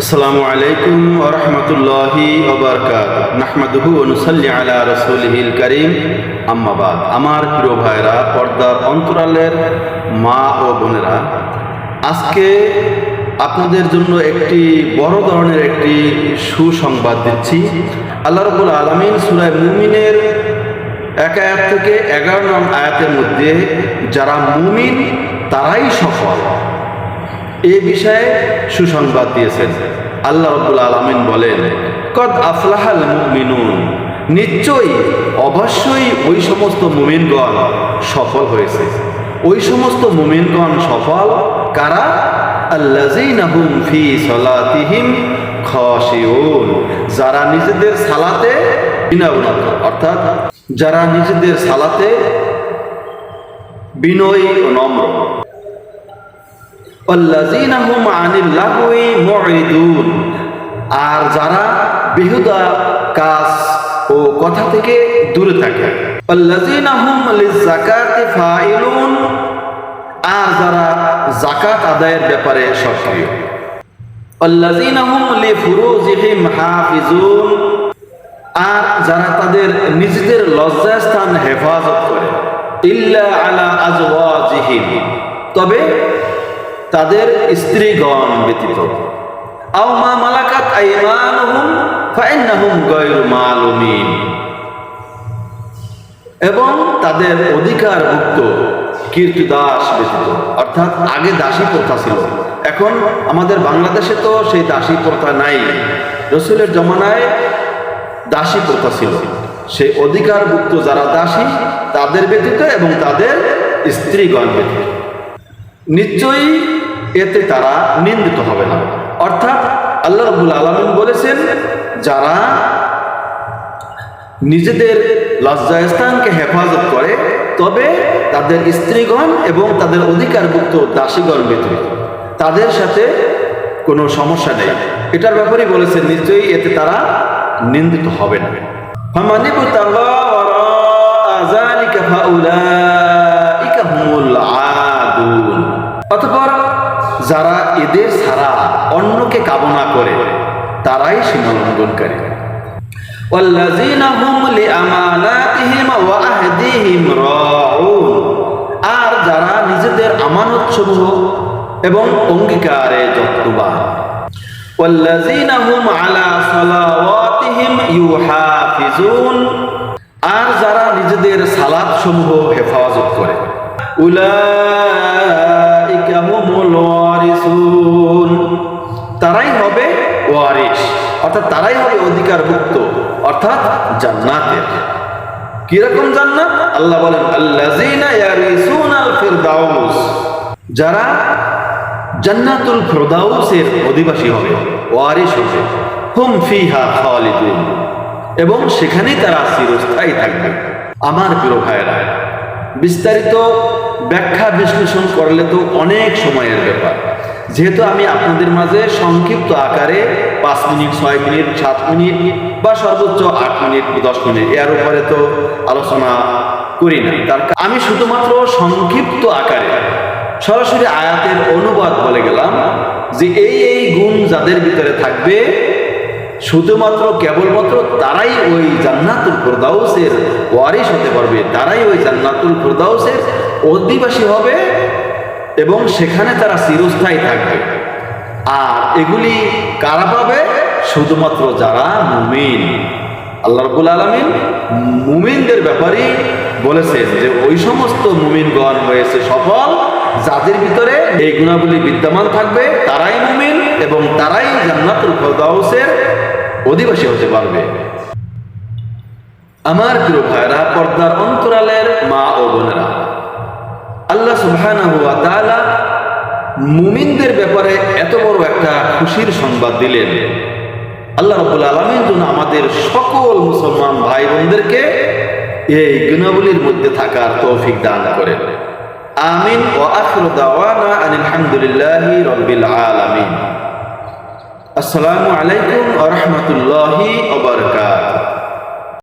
আসসালামু আলাইকুম ওরহমতুল্লাহি ওবরকাত নাহমাদুহু অনুসাল্লি আলা রসুলহিল করিম। আম্মাবাদ আমার প্রিয় ভাইরা, পর্দার অন্তরালের মা ও বোনেরা, আজকে আপনাদের জন্য একটি বড় ধরনের একটি সুসংবাদ দিচ্ছি। আল্লাহ রবুল আলমিন সুরায় মুমিনের এক আয়াত থেকে এগারো নং আয়াতের মধ্যে, যারা মুমিন, তারাই সফল। এ বিষয়ে সুসংবাদ দিয়েছেন। আল্লাহ রব্বুল আলমিন বলেন, কদ আফলাহাল মুমিনুন নিশ্চয়ই, অবশ্যই ওই সমস্ত মুমিনগণ সফল হয়েছে। ওই সমস্ত মুমিনগণ সফল কারা? যারা নিজেদের সালাতে বিনয়নত অর্থাৎ যারা নিজেদের সালাতে বিনয়ী ও নম্র। আর যারা বেহুদা কাজ ও কথা থেকে দূরে থাকে। আর যারা জাকাত আদায়ের ব্যাপারে সক্রিয়। আর যারা তাদের নিজেদের লজ্জাস্থান হেফাজত করে। ইল্লা আলা তবে তাদের স্ত্রীগণ ব্যতীত। আও মা মালাকাত আইমানুহুম, ফাইন্নাহুম গায়রু মালুমিন। এবং তাদের অধিকারভুক্ত কীর্তিদাস ব্যতীত। অর্থাৎ আগে দাসী প্রথা ছিল। এখন আমাদের বাংলাদেশে তো সেই দাসী প্রথা নাই। রসুলের জমানায় দাসী প্রথা ছিল। সেই অধিকারভুক্ত যারা দাসী, তাদের ব্যতীত এবং তাদের স্ত্রীগণ ব্যতীত। নিশ্চয়ই এতে তারা নিন্দিত হবে না। অর্থাৎ আল্লাহ রবুল আলমিন বলেছেন, যারা নিজেদের লজ্জাস্থানকে হেফাজত করে, তবে তাদের স্ত্রীগণ এবং তাদের অধিকারভুক্ত দাসীগণ ব্যতীত। তাদের সাথে কোনো সমস্যা নেই। এটার ব্যাপারে বলেছেন, নিশ্চয়ই এতে তারা নিন্দিত হবে না। ফামানিবু তাল্লাহ আজালিকা ফাউলা যারা এদের ছাড়া অন্যকে কামনা করে তারাই সীমালঙ্ঘনকারী والذين هم لأماناتهم وعهدهم راعون আর যারা নিজেদের আমানত সমূহ এবং অঙ্গীকারে যত্নবান والذين هم على صلواتهم يحافظون আর যারা নিজেদের সালাত সমূহ হেফাজত করে উলাইকা হুমুল ওয়ারিসুন। তারাই হবে ওয়ারিস। অর্থাৎ তারাই হবে অধিকারভুক্ত। অর্থাৎ জান্নাতের। কীরকম জান্নাত? আল্লাহ বলেন, আল্লাযীনা ইয়ারিসুনাল ফিরদাউস যারা জান্নাতুল ফিরদাউসের অধিবাসী হবে, ওয়ারিস হবে, হুম ফিহা খালিদুন। এবং সেখানেই তারা চিরস্থায়ী থাকবে। আমার প্রিয় ভাইয়েরা, বিস্তারিত ব্যাখ্যা বিশ্লেষণ করলে তো অনেক সময়ের ব্যাপার। যেহেতু আমি আপনাদের মাঝে সংক্ষিপ্ত আকারে পাঁচ মিনিট, ছয় মিনিট, সাত মিনিট বা সর্বোচ্চ আট মিনিট, দশ মিনিট, এর উপরে তো আলোচনা করি না। তার আমি শুধুমাত্র সংক্ষিপ্ত আকারে সরাসরি আয়াতের অনুবাদ বলে গেলাম যে এই এই গুণ যাদের ভিতরে থাকবে, শুধুমাত্র কেবলমাত্র তারাই ওই জান্নাতুল ফেরদাউসের ওয়ারিশ হতে পারবে, তারাই ওই জান্নাতুল ফেরদাউসের অধিবাসী হবে এবং সেখানে তারা চিরস্থায়ী থাকবে। আর এগুলি কারা পাবে? শুধুমাত্র যারা মুমিন। আল্লাহ রবুল আলমিন মুমিনদের ব্যাপারেই বলেছেন যে ওই সমস্ত মুমিনগণ হয়েছে সফল, যাদের ভিতরে এই গুণাবলী বিদ্যমান থাকবে, তারাই মুমিন এবং তারাই জান্নাতুল ফেরদাউসের অধিবাসী হতে পারবে। আমার প্রিয় ভাইরা পর্দার অন্তরালের মা ও বোনেরা ওয়া মুমিনদের ব্যাপারে এত বড় একটা খুশির সংবাদ দিলেন। আল্লাহ রাব্বুল আলামিন যেন আমাদের সকল মুসলমান ভাই বোনদেরকে এই গুণাবলীর মধ্যে থাকার তৌফিক দান করেন। আমিন ওয়া আখিরু দাওয়ানা আনিল হামদুলিল্লাহি রাব্বিল আলামিন। আসসালামু আলাইকুম ওয়া রাহমাতুল্লাহি ওয়া